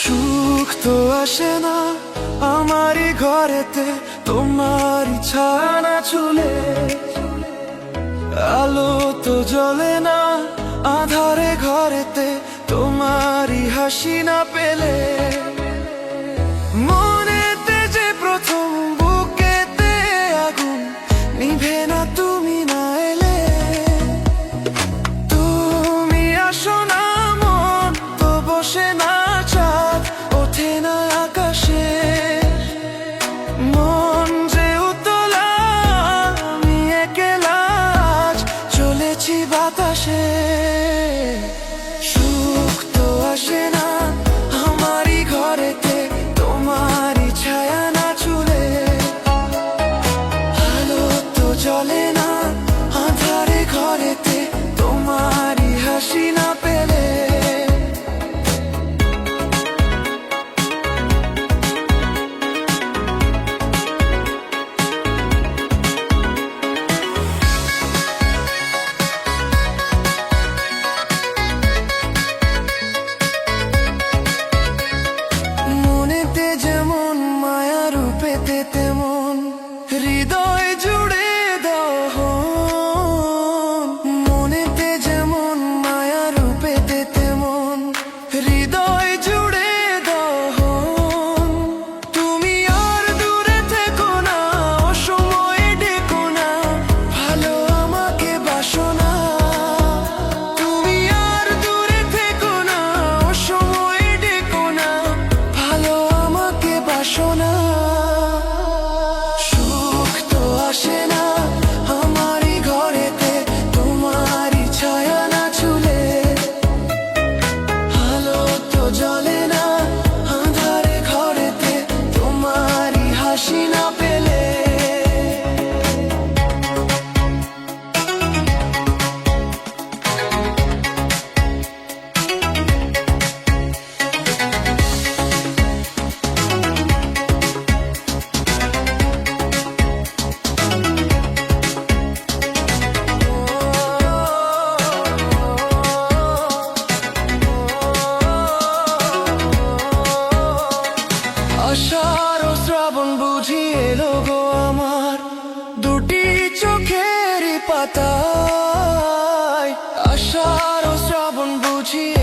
সুখ তো আসে না আমারই ঘরেতে তোমারই ছানা চুলে। আলো তো জ্বলে না আধারে ঘরেতে হাসি না পেলে, মনেতে যে প্রথম বুকেতে আগুন নিভে না তুমি না এলে। তুমি আসো না মন তো বসে না চাঁদ, ওঠে না আকাশে। মন বাসনা পাতায় আষাঢ় শ্রাবণ বুঝিয়ে